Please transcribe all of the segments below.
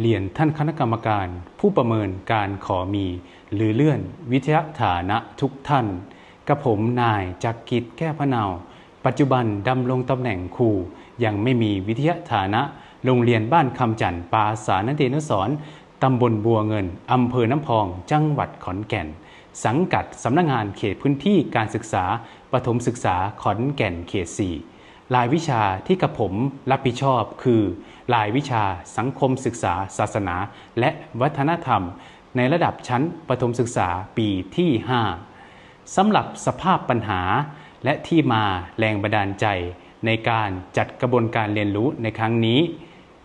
เรียนท่านคณะกรรมการผู้ประเมินการขอมี หรือเลื่อนวิทยาฐานะทุกท่าน กับผมนายจักกิจแก้พะเนาปัจจุบันดำรงตำแหน่งครูยังไม่มีวิทยาฐานะ โรงเรียนบ้านคำจันทร์ปาสานเดนสรณ์ตำบลบัวเงินอำเภอน้ำพอง จังหวัดขอนแก่น สังกัดสำนักงานเขตพื้นที่การศึกษาประถมศึกษาขอนแก่นเขต4 รายวิชาที่กับผมรับผิดชอบคือรายวิชาสังคมศึกษา ศาสนา และวัฒนธรรม ในระดับชั้นประถมศึกษาปีที่ 5 สำหรับสภาพปัญหา และที่มาแรงบันดาลใจ ในการจัดกระบวนการเรียนรู้ในครั้งนี้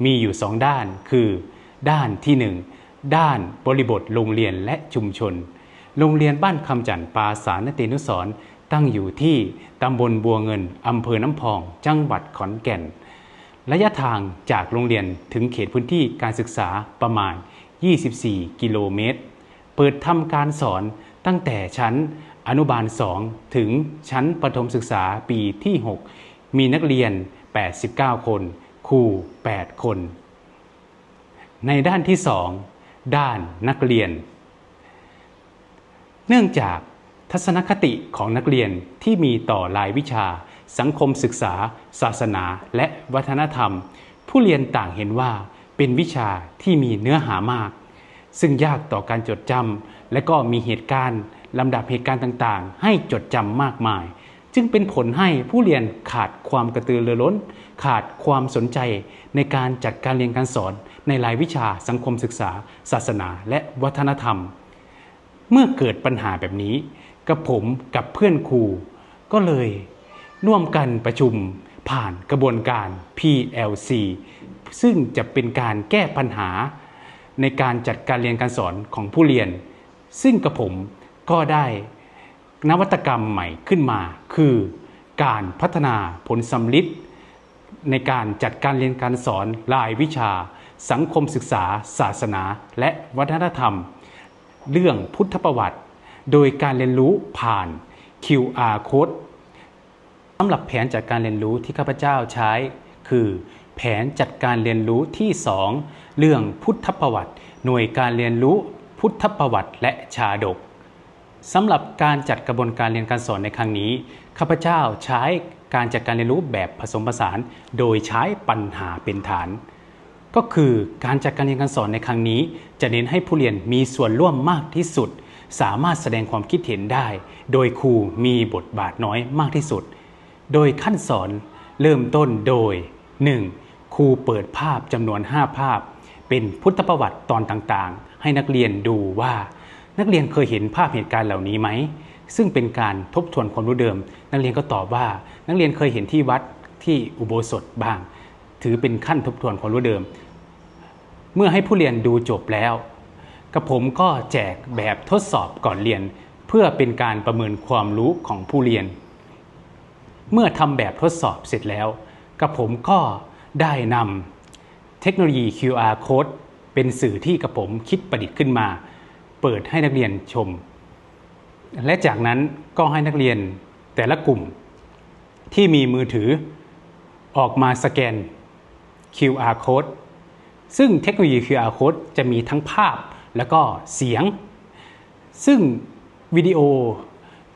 มีอยู่สองด้านคือ ด้านที่ 1 ด้านบริบทโรงเรียนและชุมชน โรงเรียนบ้านคำจันทร์ปาสานตินุสร ตั้งอยู่ที่ตำบลบัวเงินอำเภอน้ำพอง จังหวัดขอนแก่น ระยะทางจากโรงเรียนถึงเขตพื้นที่การศึกษาประมาณ 24 กิโลเมตร เปิดทำการสอนตั้งแต่ชั้นอนุบาล 2 ถึงชั้นประถมศึกษาปีที่ 6 มีนักเรียน 89 คน ครู 8 คน ในด้านที่ 2 ด้านนักเรียน เนื่องจาก ทัศนคติของนักเรียนที่มีต่อรายวิชา สังคมศึกษา ศาสนา และวัฒนธรรม ผู้เรียนต่างเห็นว่าเป็นวิชาที่มีเนื้อหามาก ซึ่งยากต่อการจดจำและก็มีเหตุการณ์ลำดับเหตุการณ์ต่างๆ ให้จดจำมากมาย จึงเป็นผลให้ผู้เรียนขาดความกระตือรือร้น ขาดความสนใจในการจัดการเรียนการสอน ในรายวิชาสังคมศึกษา ศาสนา และวัฒนธรรม เมื่อเกิดปัญหาแบบนี้ กับผมกับเพื่อนครู ก็เลยร่วมกันประชุมผ่านกระบวนการ PLC ซึ่งจะเป็นการแก้ปัญหา ในการจัดการเรียนการสอนของผู้เรียน ซึ่งกับผมก็ได้นวัตกรรมใหม่ขึ้นมา คือการพัฒนาผลสำลิดในการจัดการเรียนการสอนรายวิชา สังคมศึกษา ศาสนา และวัฒนธรรม เรื่องพุทธประวัติ โดยการเรียนรู้ผ่าน QR code สำหรับแผนจัดการเรียนรู้ที่ข้าพเจ้าใช้ คือ แผนจัดการเรียนรู้ที่ 2 เรื่องพุทธประวัติ หน่วยการเรียนรู้พุทธประวัติและชาดกสำหรับการจัดกระบวนการเรียนการสอนในครั้งนี้ข้าพเจ้าใช้การจัดการเรียนรู้แบบผสมผสาน โดยใช้ปัญหาเป็นฐาน ก็คือการจัดการเรียนการสอนในครั้งนี้ จะเน้นให้ผู้เรียนมีส่วนร่วมมากที่สุด สามารถแสดงความคิดเห็นได้ โดยครูมีบทบาทน้อยมากที่สุด โดยขั้นสอนเริ่มต้นโดย 1. ครูเปิดภาพจำนวน 5 ภาพ เป็นพุทธประวัติตอนต่างๆ ให้นักเรียนดูว่า นักเรียนเคยเห็นภาพเหตุการณ์เหล่านี้ไหม ซึ่งเป็นการทบทวนความรู้เดิม นักเรียนก็ตอบว่า นักเรียนเคยเห็นที่วัดที่อุโบสถบ้าง ถือเป็นขั้นทบทวนความรู้เดิม เมื่อให้ผู้เรียนดูจบแล้ว กระผมก็แจกแบบทดสอบก่อนเรียน เพื่อเป็นการประเมินความรู้ของผู้เรียน เมื่อทำแบบทดสอบเสร็จแล้วกระผมก็ได้นำเทคโนโลยี QR code เป็นสื่อที่กระผมคิดประดิษฐ์ขึ้นมา เปิดให้นักเรียนชม และจากนั้นก็ให้นักเรียนแต่ละกลุ่ม ที่มีมือถือออกมาสแกน QR code ซึ่งเทคโนโลยี QR code จะมีทั้งภาพ แล้วก็เสียง ซึ่งวิดีโอ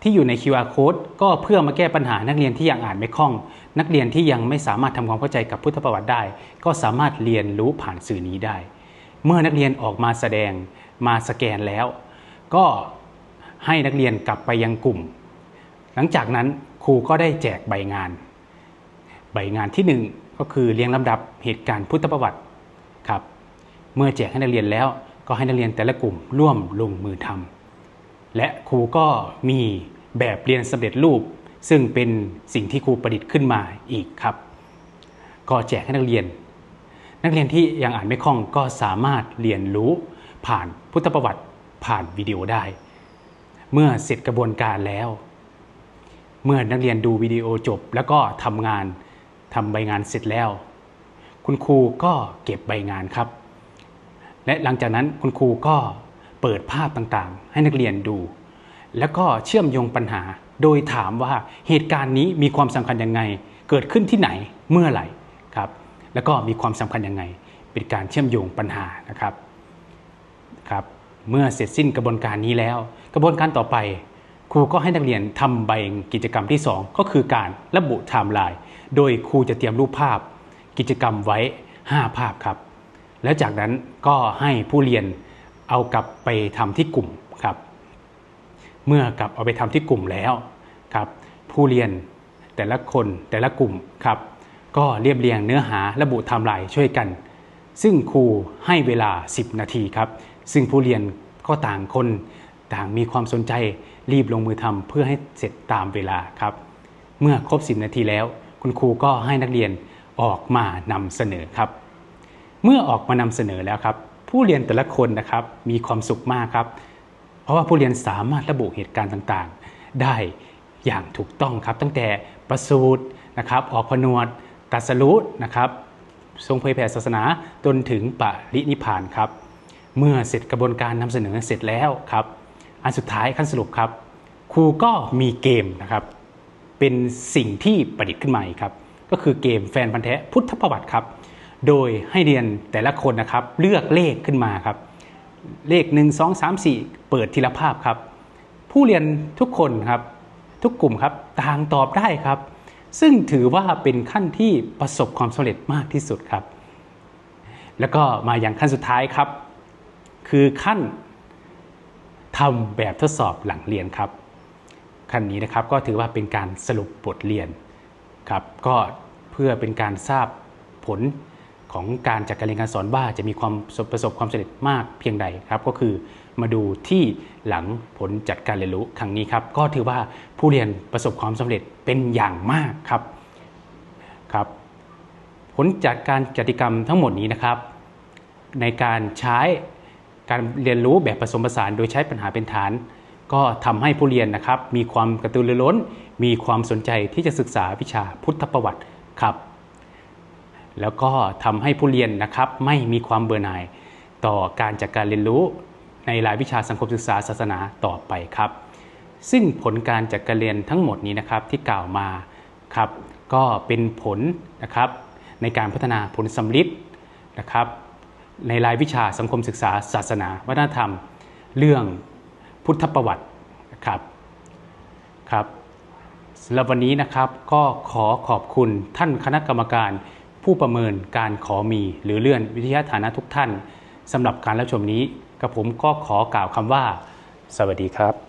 ที่อยู่ใน QR code ก็เพื่อมาแก้ปัญหานักเรียนที่ยังอ่านไม่คล่อง นักเรียนที่ยังไม่สามารถทำความเข้าใจกับพุทธประวัติได้ ก็สามารถเรียนรู้ผ่านสื่อนี้ได้ เมื่อนักเรียนออกมาแสดงมาสแกนแล้ว ก็ให้นักเรียนกลับไปยังกลุ่ม หลังจากนั้นครูก็ได้แจกใบงาน ใบงานที่ 1 ก็คือเรียงลำดับเหตุการณ์พุทธประวัติครับ เมื่อแจกให้นักเรียนแล้ว ก็ให้นักเรียนแต่ละกลุ่มร่วมลงมือทำและครูก็มีแบบเรียนสำเร็จรูป ซึ่งเป็นสิ่งที่ครูประดิษฐ์ขึ้นมาอีกครับ ก็แจกให้นักเรียน นักเรียนที่ยังอ่านไม่คล่องก็สามารถเรียนรู้ผ่านพุทธประวัติผ่านวิดีโอได้ เมื่อเสร็จกระบวนการแล้ว เมื่อนักเรียนดูวิดีโอจบ แล้วก็ทำงานทำใบงานเสร็จแล้ว คุณครูก็เก็บใบงานครับ และหลังจากนั้นคุณครูก็เปิดภาพต่างๆ ให้นักเรียนดู แล้วก็เชื่อมโยงปัญหา โดยถามว่าเหตุการณ์นี้มีความสำคัญยังไง เกิดขึ้นที่ไหนเมื่อไหร่ครับ แล้วก็มีความสำคัญยังไง เป็นการเชื่อมโยงปัญหานะครับครับ เมื่อเสร็จสิ้นกระบวนการนี้แล้ว กระบวนการต่อไป ครูก็ให้นักเรียนทำใบกิจกรรมที่ 2 ก็คือการระบุไทม์ไลน์โดยครูจะเตรียมรูปภาพ กิจกรรมไว้ 5 ภาพครับ แล้วจากนั้นก็ให้ผู้เรียนเอากลับไปทำที่กลุ่มครับ เมื่อกลับเอาไปทำที่กลุ่มแล้วครับผู้เรียนแต่ละคนแต่ละกลุ่มครับ ก็เรียบเรียงเนื้อหาระบุไทม์ไลน์ช่วยกัน ซึ่งครูให้เวลา 10 นาทีครับ ซึ่งผู้เรียนก็ต่างคนต่างมีความสนใจรีบลงมือทำเพื่อให้เสร็จตามเวลาครับ เมื่อครบ 10 นาทีแล้ว คุณครูก็ให้นักเรียนออกมานำเสนอครับ เมื่อออกมานำเสนอแล้วครับ ผู้เรียนแต่ละคนนะครับมีความสุขมากครับ เพราะว่าผู้เรียนสามารถระบุเหตุการณ์ต่างๆ ได้อย่างถูกต้องครับ ตั้งแต่ประสูตินะครับ ออกผนวดตัสรู้นะครับ ทรงเผยแผ่ศาสนาจนถึงปรินิพานครับ เมื่อเสร็จกระบวนการนำเสนอเสร็จแล้วครับ อันสุดท้ายขั้นสรุปครับ ครูก็มีเกมนะครับ เป็นสิ่งที่ประดิษฐ์ขึ้นมาครับ ก็คือเกมแฟนพันธ์แท้พุทธประวัติครับ โดยให้เรียนแต่ละคนนะครับ เลือกเลขขึ้นมาครับ เลข 1 2 3 4 เปิดทีละภาพครับ ผู้เรียนทุกคนครับ ทุกกลุ่มครับต่างตอบได้ครับ ซึ่งถือว่าเป็นขั้นที่ประสบความสำเร็จมากที่สุดครับ แล้วก็มาอย่างขั้นสุดท้ายครับ คือขั้นทำแบบทดสอบหลังเรียนครับขั้นนี้นะครับก็ถือว่าเป็นการสรุปบทเรียนครับ ก็เพื่อเป็นการทราบผล ของการจัดการเรียนการสอนว่าจะมีความประสบความสำเร็จมากเพียงใดครับ ก็คือมาดูที่หลังผลจัดการเรียนรู้ครั้งนี้ครับ ก็ถือว่าผู้เรียนประสบความสำเร็จเป็นอย่างมากครับครับผลจากการจัดกิจกรรมทั้งหมดนี้นะครับ ในการใช้การเรียนรู้แบบผสมผสาน โดยใช้ปัญหาเป็นฐาน ก็ทำให้ผู้เรียนนะครับ มีความกระตือรือร้น มีความสนใจที่จะศึกษาวิชาพุทธประวัติครับ แล้วก็ทำให้ผู้เรียนนะครับไม่มีความเบื่อหน่ายต่อการจัดการเรียนรู้ในรายวิชาสังคมศึกษาศาสนาต่อไปครับ ซึ่งผลการจัดการเรียนทั้งหมดนี้นะครับที่กล่าวมาครับก็เป็นผลนะครับในการพัฒนาผลสำลิดนะครับในรายวิชาสังคมศึกษาศาสนา วัฒนธรรม เรื่องพุทธประวัตินะครับครับสำหรับวันนี้นะครับก็ขอขอบคุณท่านคณะกรรมการ ผู้ประเมินการขอมีหรือเลื่อนวิทยาฐานะทุกท่านสำหรับการรับชมนี้กับผมก็ขอกล่าวคำว่า สวัสดีครับ